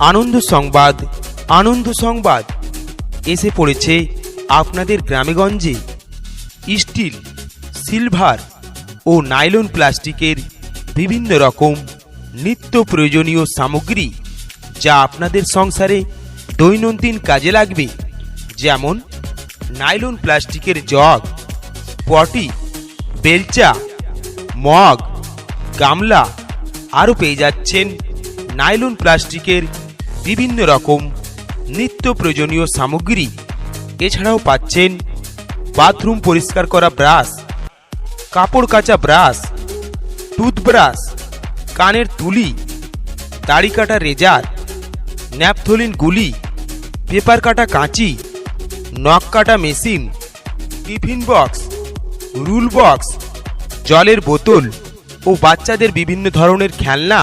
আনন্দ সংবাদ আনন্দ সংবাদ। এসে পড়েছে আপনাদের গ্রামেগঞ্জে। স্টিল, সিলভার ও নাইলন প্লাস্টিকের বিভিন্ন রকম নিত্য প্রয়োজনীয় সামগ্রী যা আপনাদের সংসারে দৈনন্দিন কাজে লাগবে। যেমন নাইলন প্লাস্টিকের জগ, পটি, বেলচা, মগ, গামলা। আরও পেয়ে যাচ্ছেন নাইলন প্লাস্টিকের বিভিন্ন রকম নিত্য প্রয়োজনীয় সামগ্রী। এছাড়াও পাচ্ছেন বাথরুম পরিষ্কার করা ব্রাশ, কাপড় কাচা ব্রাশ, টুথব্রাশ, কানের তুলি, দাড়ি কাটা রেজার, ন্যাপথলিন গুলি, পেপার কাটা কাঁচি, নখ কাটা machine, tiffin box, rule box, জলের বোতল ও বাচ্চাদের বিভিন্ন ধরনের খেলনা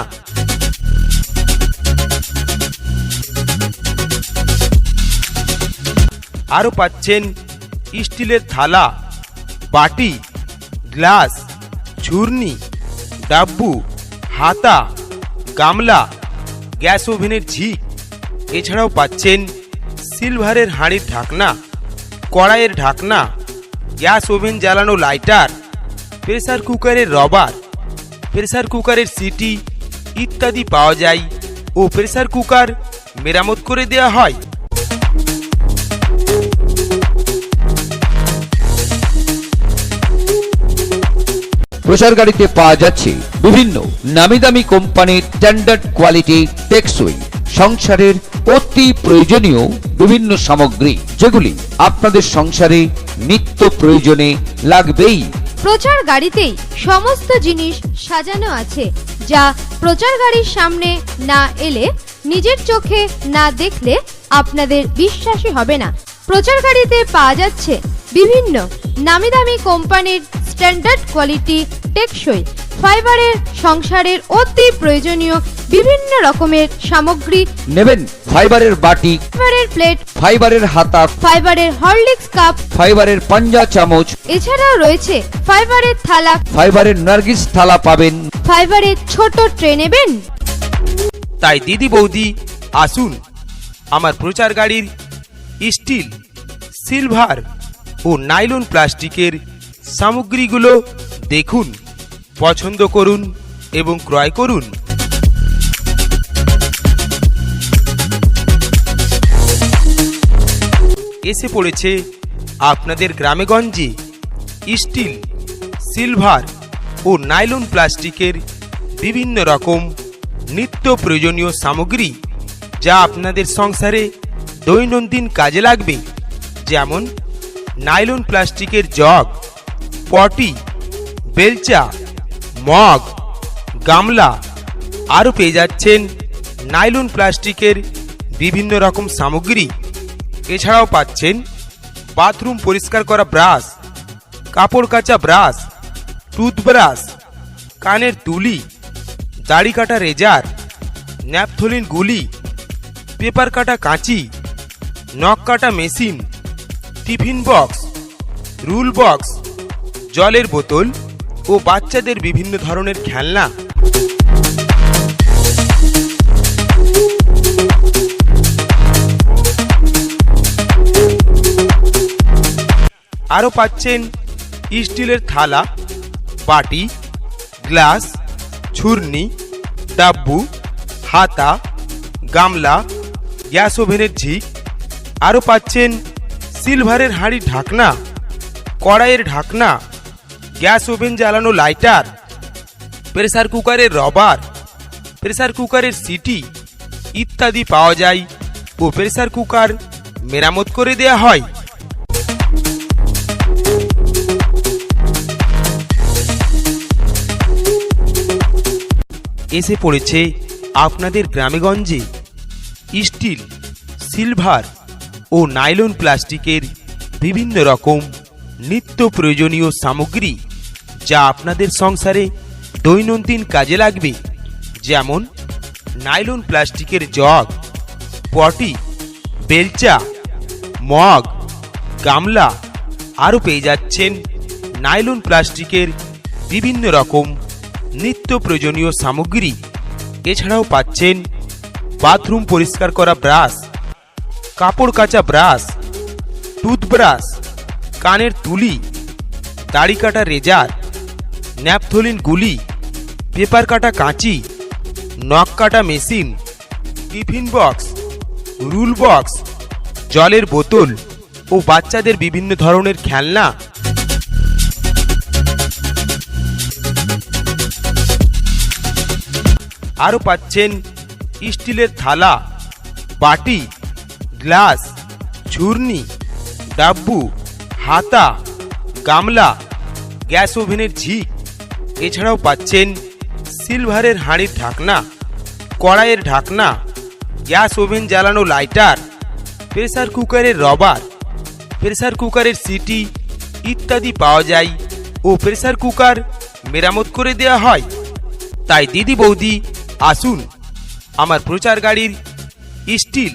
আরও পাচ্ছেন স্টিলের থালা, বাটি, গ্লাস, ঝুর্নি, ডাব্বু, হাতা, গামলা, গ্যাস ওভেনের ঝিক। এছাড়াও পাচ্ছেন সিলভারের হাঁড়ির ঢাকনা, কড়াইয়ের ঢাকনা, গ্যাস ওভেন জ্বালানো লাইটার, প্রেসার কুকারের রবার, প্রেসার কুকারের সিটি ইত্যাদি পাওয়া যায় ও প্রেসার কুকার মেরামত করে দেওয়া হয়। প্রচার গাড়িতে পাওয়া যাচ্ছে বিভিন্ন নামি দামি কোম্পানির স্ট্যান্ডার্ড কোয়ালিটি টেকসই, সংসারের অতি প্রয়োজনীয় বিভিন্ন সামগ্রী, যেগুলি আপনাদের সংসারে নিত্য প্রয়োজনে লাগবেই। প্রচার গাড়িতেই সমস্ত জিনিস সাজানো আছে, যা প্রচার গাড়ির সামনে না এলে, নিজের চোখে না দেখলে আপনাদের বিশ্বাসই হবে না। প্রচার গাড়িতে পাওয়া যাচ্ছে বিভিন্ন নামি দামি কোম্পানির স্ট্যান্ডার্ড কোয়ালিটি টেকসই। ফাইবারের সংসারের অতি প্রয়োজনীয় বিভিন্ন রকমের সামগ্রী। নেবেন ফাইবারের বাটি ফাইবারের প্লেট ফাইবারের হাতা ফাইবারের হরলিক্স কাপ। ফাইবারের পাঞ্জা চামচ। এছাড়াও রয়েছে ফাইবারের থালা। ফাইবারের নার্গিস থালা পাবেন। ফাইবারের ছোট ট্রে নেবেন। তাই দিদি বৌদি আসুন আমার প্রচার গাড়ির স্টিল সিলভার ও নাইলন প্লাস্টিকের সামগ্রীগুলো দেখুন, পছন্দ করুন এবং ক্রয় করুন। এসে পড়েছে আপনাদের গ্রামেগঞ্জে স্টিল, সিলভার ও নাইলন প্লাস্টিকের বিভিন্ন রকম নিত্য প্রয়োজনীয় সামগ্রী যা আপনাদের সংসারে দৈনন্দিন কাজে লাগবে, যেমন নাইলন প্লাস্টিকের জগ পটি, বেলচা, মগ, গামলা আরও পেয়ে যাচ্ছেন নাইলন প্লাস্টিকের বিভিন্ন রকম সামগ্রী। এছাড়াও পাচ্ছেন বাথরুম পরিষ্কার করা ব্রাশ, কাপড় কাচা ব্রাশ, টুথব্রাশ, কানের তুলি, দাড়ি কাটা রেজার, ন্যাপথলিন গুলি, পেপার কাটা কাঁচি, নখ কাটা machine, tiffin box, rule box জলের বোতল ও বাচ্চাদের বিভিন্ন ধরনের খেলনা। আরও পাচ্ছেন স্টিলের থালা, বাটি, গ্লাস, ছুর্নি, ডাব্বু, হাতা, গামলা, গ্যাস ওভেনের ঝিক। আরও পাচ্ছেন সিলভারের হাঁড়ির ঢাকনা, কড়াইয়ের ঢাকনা। গ্যাস ওভেন জ্বালানো লাইটার, প্রেসার কুকারের রবার, প্রেসার কুকারের সিটি ইত্যাদি পাওয়া যায় ও প্রেসার কুকার মেরামত করে দেয়া হয়। এসে পড়েছে আপনাদের গ্রামেগঞ্জে স্টিল, সিলভার ও নাইলন প্লাস্টিকের বিভিন্ন রকম নিত্য প্রয়োজনীয় সামগ্রী। যা আপনাদের সংসারে দৈনন্দিন কাজে লাগবে। যেমন নাইলন প্লাস্টিকের জগ, পটি, বেলচা, মগ, গামলা, আরও পেয়ে যাচ্ছেন নাইলন প্লাস্টিকের বিভিন্ন রকম নিত্য প্রয়োজনীয় সামগ্রী। এছাড়াও পাচ্ছেন বাথরুম পরিষ্কার করা ব্রাশ, কাপড় কাচা ব্রাশ, টুথব্রাশ, কানের তুলি, দাড়ি কাটা রেজার ন্যাপথলিন গুলি, পেপার কাটা কাঁচি, নখ কাটা machine, tiffin box, rule box, জলের বোতল ও বাচ্চাদের বিভিন্ন ধরনের খেলনা। আরও পাচ্ছেন স্টিলের থালা, বাটি, গ্লাস ঝুর্নি ডাব্বু, হাতা, গামলা, গ্যাস ওভেনের ঝিক। এছাড়াও পাচ্ছেন সিলভারের হাঁড়ির ঢাকনা, কড়াইয়ের ঢাকনা, গ্যাস ওভেন জ্বালানো লাইটার, প্রেসার কুকারের রবার, প্রেসার কুকারের সিটি ইত্যাদি পাওয়া যায় ও প্রেসার কুকার মেরামত করে দেওয়া হয়। তাই দিদি বৌদি, আসুন আমার প্রচার গাড়ির স্টিল,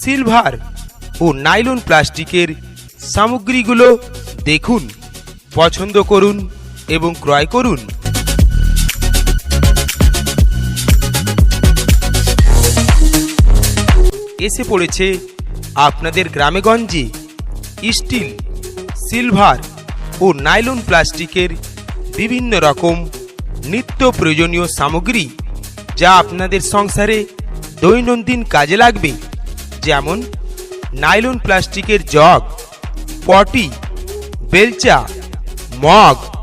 সিলভার ও নাইলন প্লাস্টিকের সামগ্রীগুলো দেখুন, পছন্দ করুন। এবং ক্রয় করুন। এসে পড়েছে আপনাদের গ্রামেগঞ্জে স্টিল, সিলভার ও নাইলন প্লাস্টিকের বিভিন্ন রকম নিত্য প্রয়োজনীয় সামগ্রী যা আপনাদের সংসারে দৈনন্দিন কাজে লাগবে। যেমন নাইলন প্লাস্টিকের জগ, পটি, বেলচা, মগ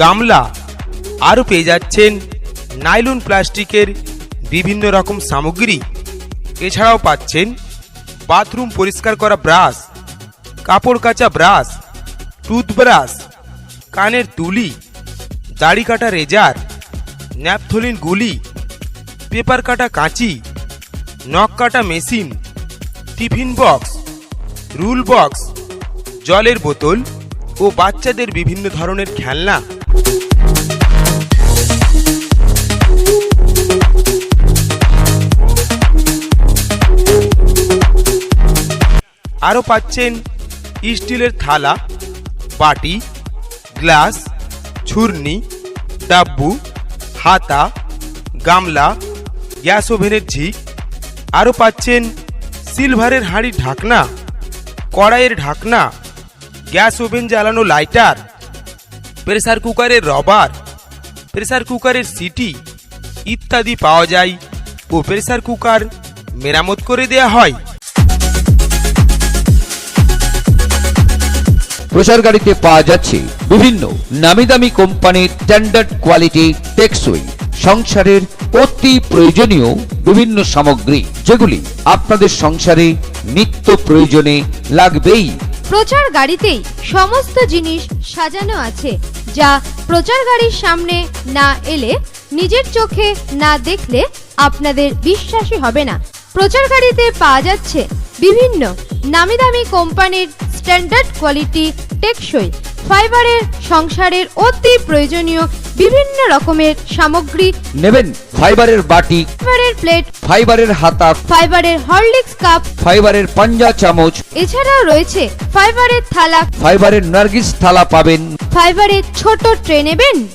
গামলা আরও পেয়ে যাচ্ছেন নাইলন প্লাস্টিকের বিভিন্ন রকম সামগ্রী। এছাড়াও পাচ্ছেন বাথরুম পরিষ্কার করা ব্রাশ, কাপড় কাচা ব্রাশ, টুথব্রাশ, কানের তুলি, দাড়ি কাটা রেজার, ন্যাপথলিন গুলি, পেপার কাটা কাঁচি, নখ কাটা machine, tiffin box, rule box, জলের বোতল ও বাচ্চাদের বিভিন্ন ধরনের খেলনা। আরও পাচ্ছেন স্টিলের থালা, বাটি, গ্লাস ছুর্নি ডাব্বু, হাতা, গামলা, গ্যাস ওভেনের ঝিক। আরও পাচ্ছেন সিলভারের হাঁড়ির ঢাকনা, কড়াইয়ের ঢাকনা, গ্যাস ওভেন জ্বালানো লাইটার। প্রেসার কুকারের রবার প্রেসার কুকারের সিটি ইত্যাদি পাওয়া যায় ও প্রেসার কুকার মেরামত করে দেয়া হয়। প্রেসার গাড়িতে পাওয়া যাচ্ছে বিভিন্ন নামি দামি কোম্পানির স্ট্যান্ডার্ড কোয়ালিটি টেকসই সংসারের অতি প্রয়োজনীয় বিভিন্ন সামগ্রী, যেগুলি আপনাদের সংসারে নিত্য প্রয়োজনে লাগবেই। প্রচার গাড়িতেই সমস্ত জিনিস সাজানো আছে, যা প্রচার গাড়ির সামনে না এলে, নিজের চোখে না দেখলে আপনাদের বিশ্বাসই হবে না। প্রচার গাড়িতে পাওয়া যাচ্ছে বিভিন্ন নামি দামি কোম্পানির স্ট্যান্ডার্ড কোয়ালিটি টেকসই ফাইবারের সংসারের অতি প্রয়োজনীয় বিভিন্ন রকমের সামগ্রী। নেবেন। ফাইবারের বাটি। ফাইবারের প্লেট। ফাইবারের হাতা। ফাইবারের হরলিক্স কাপ। ফাইবারের পাঞ্জা চামচ। এছাড়াও রয়েছে ফাইবারের থালা। ফাইবারের নার্গিস থালা পাবেন। ফাইবারের ছোট ট্রে নেবেন?